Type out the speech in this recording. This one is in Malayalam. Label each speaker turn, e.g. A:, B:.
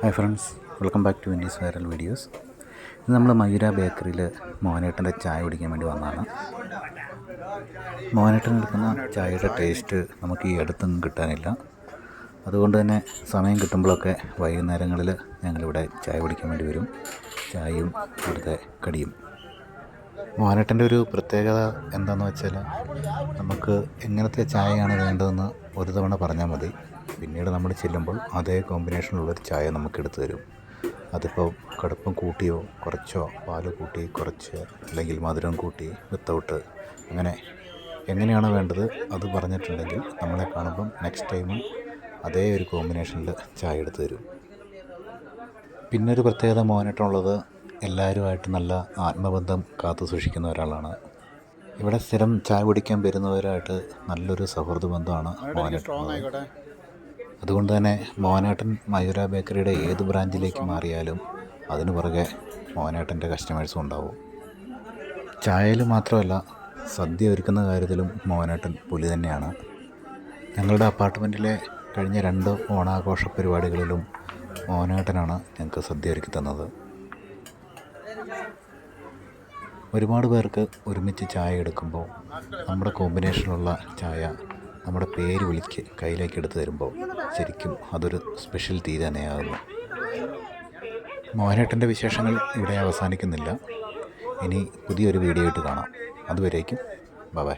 A: Hi friends welcome back to Indies viral videos. ഇത് നമ്മൾ മയൂര ബേക്കറിയിൽ മോഹനേട്ടന്റെ ചായ കുടിക്കാൻ വേണ്ടി വന്നതാണ്. മോഹനേട്ടൻ എടുക്കുന്ന ചായയുടെ ടേസ്റ്റ് നമുക്ക് ഈ അടുത്തൊന്നും കിട്ടാനില്ല. അതുകൊണ്ട് തന്നെ സമയം കിട്ടുമ്പോഴൊക്കെ വൈകുന്നേരങ്ങളിൽ ഞങ്ങളിവിടെ ചായ കുടിക്കാൻ വേണ്ടി വരും. ചായയും ഇവിടുത്തെ കടിയും. മോഹനേട്ടന്റെ ഒരു പ്രത്യേകത എന്താണെന്ന് വെച്ചാൽ നമുക്ക് എങ്ങനത്തെ ചായയാണ് വേണ്ടതെന്ന് ഒരു തവണ പറഞ്ഞാൽ മതി. പിന്നീട് നമ്മൾ ചെല്ലുമ്പോൾ അതേ കോമ്പിനേഷനിലുള്ളൊരു ചായ നമുക്ക് എടുത്തു തരും. അതിപ്പോൾ കടുപ്പം കൂട്ടിയോ കുറച്ചോ പാൽ കൂട്ടി കുറച്ച് അല്ലെങ്കിൽ മധുരം കൂട്ടി വിത്തൗട്ട് അങ്ങനെ എങ്ങനെയാണ് വേണ്ടത് അത് പറഞ്ഞിട്ടുണ്ടെങ്കിൽ നമ്മളെ കാണുമ്പം നെക്സ്റ്റ് ടൈമും അതേ ഒരു കോമ്പിനേഷനിൽ ചായ എടുത്തു തരും. പിന്നൊരു പ്രത്യേകത മോഹനേട്ടനുള്ളത് എല്ലാവരുമായിട്ട് നല്ല ആത്മബന്ധം കാത്തു സൂക്ഷിക്കുന്ന ഒരാളാണ്. ഇവിടെ സ്ഥിരം ചായ കുടിക്കാൻ വരുന്നവരായിട്ട് നല്ലൊരു സൗഹൃദ ബന്ധമാണ് മോഹനേട്ടൻ അതുകൊണ്ട് തന്നെ മോഹനേട്ടൻ മയൂര ബേക്കറിയുടെ ഏത് ബ്രാഞ്ചിലേക്ക് മാറിയാലും അതിനു പുറകെ മോഹനേട്ടന്റെ കസ്റ്റമേഴ്സും ഉണ്ടാവും. ചായയിൽ മാത്രമല്ല സദ്യ ഒരുക്കുന്ന കാര്യത്തിലും മോഹനേട്ടൻ പുലി തന്നെയാണ്. ഞങ്ങളുടെ അപ്പാർട്ട്മെന്റിലെ കഴിഞ്ഞ രണ്ട് ഓണാഘോഷ പരിപാടികളിലും മോഹനേട്ടനാണ് ഞങ്ങൾക്ക് സദ്യ ഒരുക്കി തന്നത്. ഒരുപാട് പേർക്ക് ഒരുമിച്ച് ചായ എടുക്കുമ്പോൾ നമ്മുടെ കോമ്പിനേഷനിലുള്ള ചായ നമ്മുടെ പേര് വിളിച്ച് കയ്യിലേക്ക് എടുത്ത് തരുമ്പോൾ ശരിക്കും അതൊരു സ്പെഷ്യൽ ടീ തന്നെയാകുന്നു. മോഹനേട്ടന്റെ വിശേഷങ്ങൾ ഇവിടെ അവസാനിക്കുന്നില്ല. ഇനി പുതിയൊരു വീഡിയോ ആയിട്ട് കാണാം. അതുവരേക്കും ബൈ